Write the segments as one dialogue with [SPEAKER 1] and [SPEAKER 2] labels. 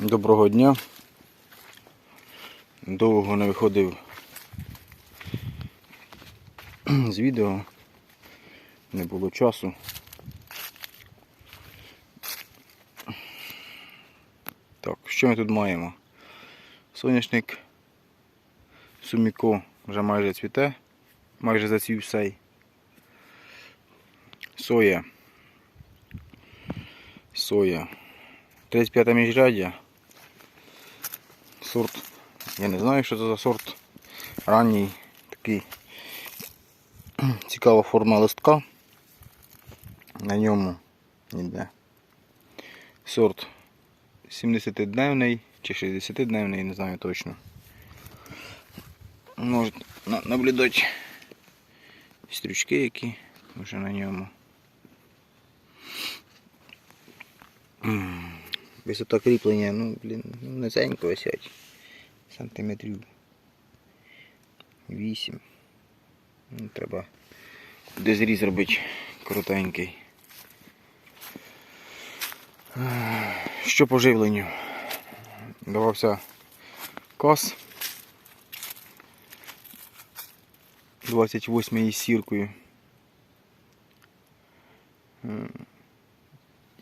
[SPEAKER 1] Доброго дня. Довго не виходив з відео. Не було часу. Так, що ми тут маємо? Соняшник Суміко вже майже цвіте, майже зацвів сей. Соя. Соя. 35 міжряддя. Сорт. Я не знаю, що це за сорт. Ранній такий цікава форма листка. На ньому ніде. Сорт 70-дневний чи 60-дневний, не знаю точно. Можете на- наблюдати стрючки, які вже на ньому. Висота кріплення, ну, блін, ну, низенько висять. Сантиметрів 8. Ну, треба де зріз робити коротенький. Що по живленню? Давався кос 28 із сіркою.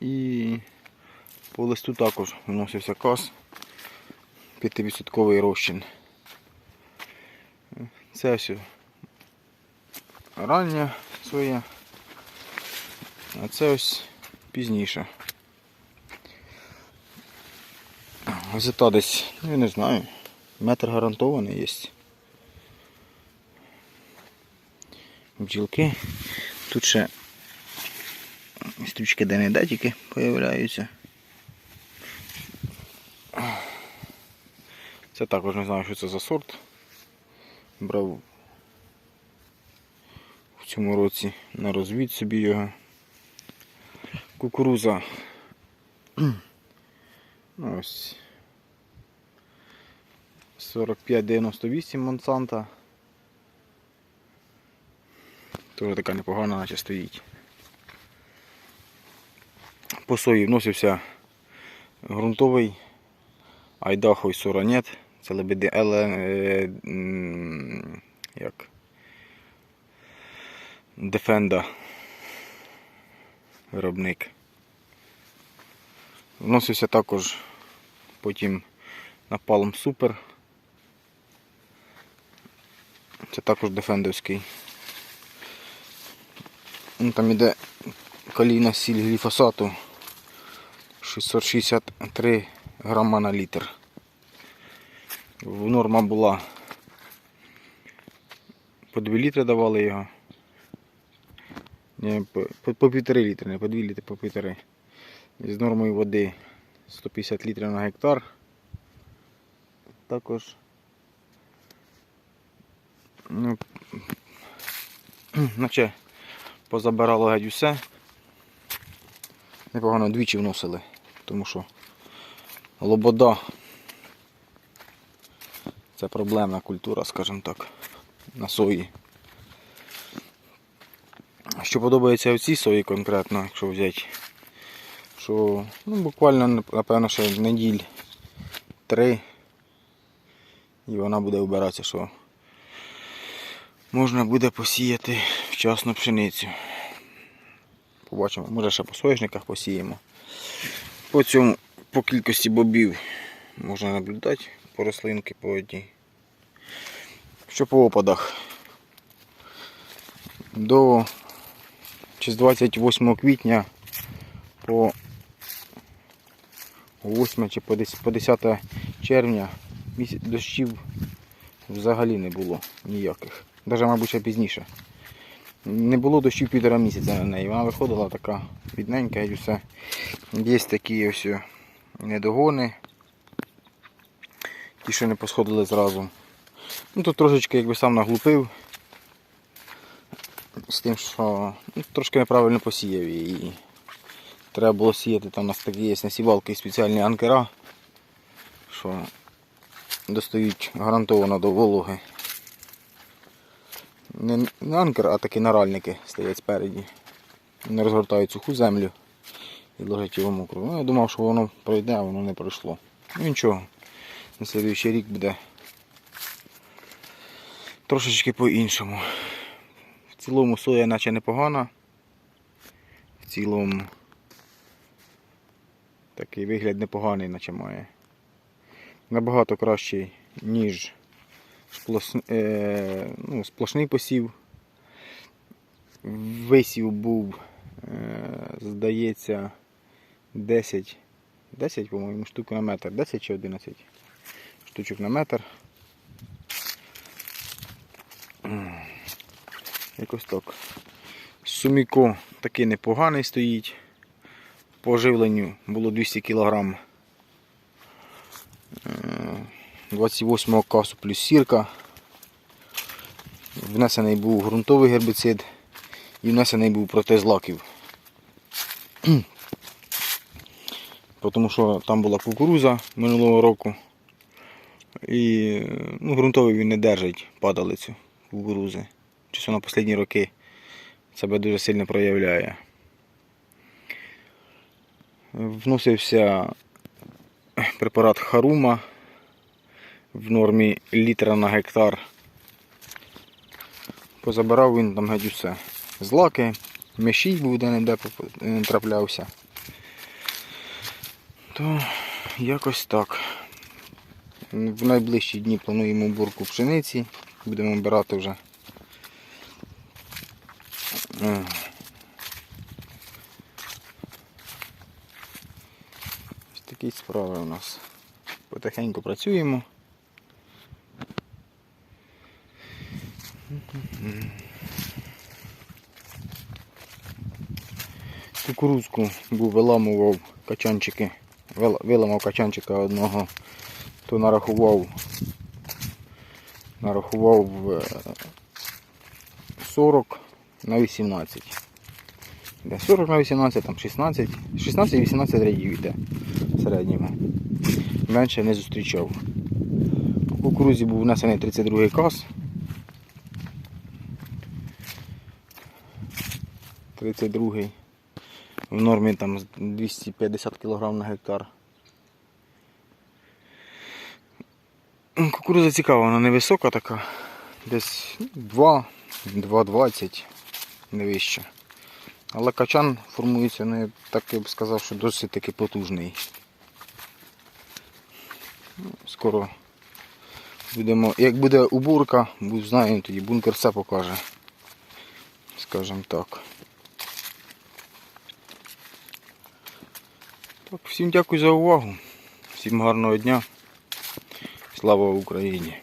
[SPEAKER 1] І по листу також вносився кас 5% розчин. Це все рання своя, а це ось пізніше. Висота десь, ну я не знаю, метр гарантований є. Бджілки. Тут ще стрічки де не де тільки появляються. Це також не знаю, що це за сорт. Брав в цьому році на розвід собі його. Кукуруза. Ну, ось 45-98 Монсанта. Теж така непогана, наче стоїть. По сої вносився ґрунтовий Айдахо і Соранет. Це лебеди еле, е, як Defenda виробник. Вносився також потім на Palm Super. Це також дефендовський. Ну, там іде калійна сіль гліфосату 663 грама на літр. Норма була по 2 літри давали його. Ні, по, півтори літри, не по 2 літри, по півтори. З нормою води 150 літрів на гектар. Також ну, наче позабирало геть усе. Непогано двічі вносили, тому що лобода це проблемна культура, скажімо так, на сої. Що подобається в цій сої конкретно, якщо взяти, що ну, буквально, напевно, ще неділь три і вона буде вбиратися, що можна буде посіяти вчасно пшеницю. Побачимо, може ще по соняшниках посіємо. По цьому, по кількості бобів можна наблюдати по рослинки по одній. Що по опадах? До чи з 28 квітня по 8 чи по 10 по 10 червня дощів взагалі не було ніяких. Навіть, мабуть, ще пізніше. Не було дощів півтора місяця на неї. Вона виходила така бідненька і все. Є такі ось недогони. Ті, що не посходили зразу. Ну тут трошечки якби сам наглупив. З тим, що ну, трошки неправильно посіяв її. Треба було сіяти, там у нас такі є насівалки і спеціальні анкера, що достають гарантовано до вологи. Не, анкер, а такі наральники стоять спереді. Вони розгортають суху землю і ложать його мокру. Ну, я думав, що воно пройде, а воно не пройшло. Ну нічого. На слідуючий рік буде трошечки по-іншому. В цілому соя наче непогана. В цілому такий вигляд непоганий, наче має. Набагато кращий, ніж сплошн... е... ну, сплошний посів. Висів був, е... здається, 10, 10, по-моєму, штук на метр. 10 чи 11 штучок на метр. Якось так. Суміко такий непоганий стоїть. По живленню було 200 кг. 28 касу плюс сірка. Внесений був ґрунтовий гербіцид і внесений був протез лаків. Тому що там була кукуруза минулого року. І ну, ґрунтовий він не держить падалицю кукурузи. Часу на останні роки себе дуже сильно проявляє. Вносився препарат Харума в нормі літра на гектар. Позабирав він там геть усе. Злаки, мешій був де-не-де траплявся. То якось так. В найближчі дні плануємо бурку пшениці. Будемо обирати вже. Ось такі справи у нас. Потихеньку працюємо. Кукурузку був виламував качанчики, виламав качанчика одного, то нарахував, нарахував е, 40 на 18. 40 на 18, там 16, 16-18 рядів йде в середньому. Менше не зустрічав. По кукурузі був внесений 32 кас. 32 в нормі там 250 кг на гектар. Кукуруза цікава, вона невисока така, десь 2, 2,20 не вище. Але качан формується, я так я б сказав, що досить таки потужний. Ну, Скоро будемо. Як буде уборка, знаємо, тоді бункер все покаже. Скажем так. Так, всім дякую за увагу. Всім гарного дня. Слава Україні!